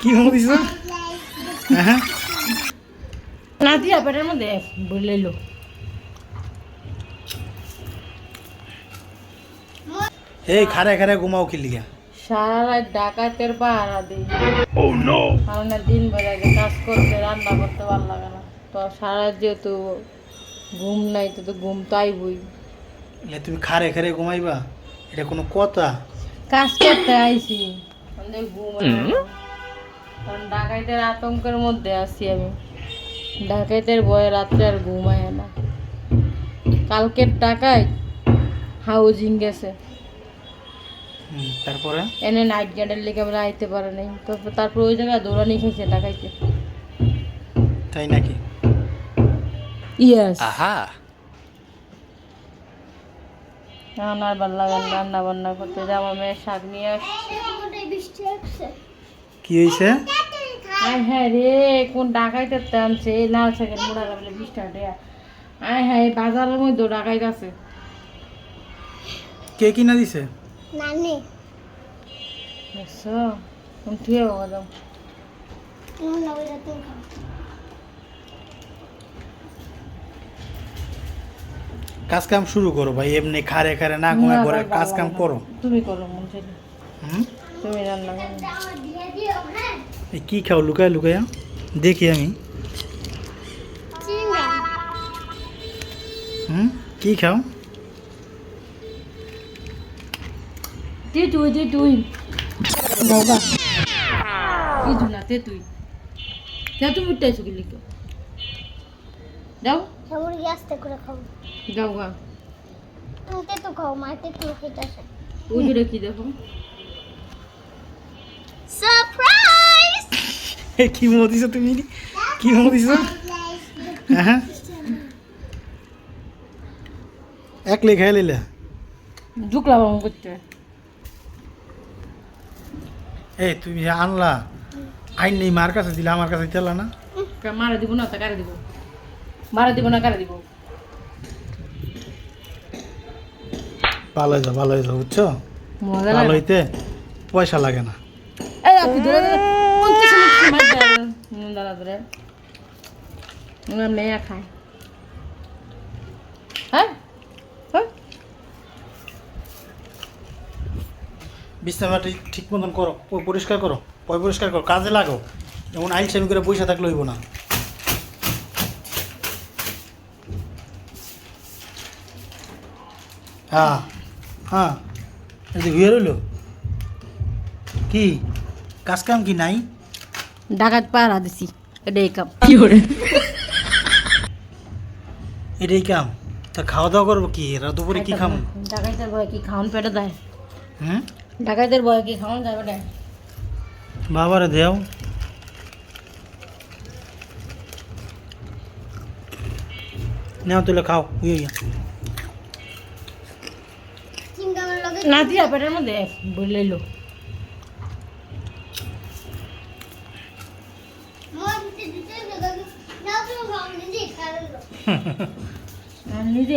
কি হলো দিছ হ্যাঁ না দিয়া পেটের মধ্যে বলে লো এই খারে খারে ঘুমাও কি লিগা? সারা রাত ডাকাতের পাহারা দিই কারণ দিন বেলা যে কাজ করতে রান্না করতে ভালো লাগে না। তো সারা যেহেতু ঘুম নাই তো তো ঘুম তো আইবই। এলে তুমি খারে খারে ঘুমাইবা? এটা কোনো কথা? কাজ করতে আইছি। আমাদের ঘুম হয় না। কারণ ডাকাইতের আতঙ্কের মধ্যে আছি আমি। ডাকাইতের ভয়ে রাত্রে আর ঘুম হয় না। কালকের টাকায় হাউজিং গেছে। তারপরে? এনে নাইট গার্ডের লেগে আমরা আইতে পারে নাই। তো তারপর ওই জায়গায় দৌড়ানি খেয়েছে ডাকাইতে। তাই নাকি? Yes Aha. রান্নার ভালো লাগে না, রান্না বান্না করতে যে আমার মেয়ের শাক নিয়ে আসছে। কি হয়েছে? আয় হ্যাঁ রে কোন ডাকাইতে আনছে এই লাল শাকের মোড়া বলে বিশ টাকা দেয়া। আয় হ্যাঁ এই বাজারের মধ্যে ডাকাইতে আছে। কে কিনা দিছে? নানি। কোন কাজ কাম শুরু করো ভাই এমনি খারে খারে না ঘুমায় ঘরে কাজ কাম করো। তুমি করো মন হুম? তুমি রান্না করো। কি খাও লুকায় লুকায়া? দেখি আমি। হুম? কি খাও? তে তুই তে তুই বাবা। কিছু না তে তুই যা তুমি উঠতে এসো কি লিখো যাও মুরগি আস্তে করে খাও। যাও গা। তুমি তেতো খাও মা তেতো খেতেছে ওই যে কি দেখো। কি মো দিছো তুমি কি মো দিছো হ্যাঁ এক লে খাই লিলে। ঢুকলা বাবা করতে। এই তুমি আনলা আইন নেই মার কাছে দিলে আমার কাছে দিলা না? মারা দিব না তা কারে দিব? মারা দিব না কারে দিব? ভালো হয়েছে ভালো হয়েছে বুঝছ? মজা ভালো লাগে হইতে পয়সা লাগে না। এই আপনি ধরে। আমার মেয়ে খায় হ্যাঁ? হ্যাঁ? বিছনামাটি ঠিক মতন করো পরিষ্কার করো পয় পরিষ্কার করো কাজে লাগো। যেমন আইল সেমি করে পয়সা থাকলে হইব না। হ্যাঁ হ্যাঁ। এই যে ঘুরে রইল। কি? কাজ কাম কি নাই? ডাকাত পাহারা দিছি। এটাই কাম এটাই কাম তা খাওয়া দাওয়া করব কি এরা দুপুরে কি খাম ডাকাইতের ভয় কি খাওয়ান পেটে দেয় হুম ডাকাইতের ভয় কি খাওয়ান যায় বেটা বাবারে দেও নেও তুলে খাও উই উইয়া চিংড়া আমার লগে না দিয়া পেটের মধ্যে বলে লো মন দিতে দিতে না তুমি খাও নিজে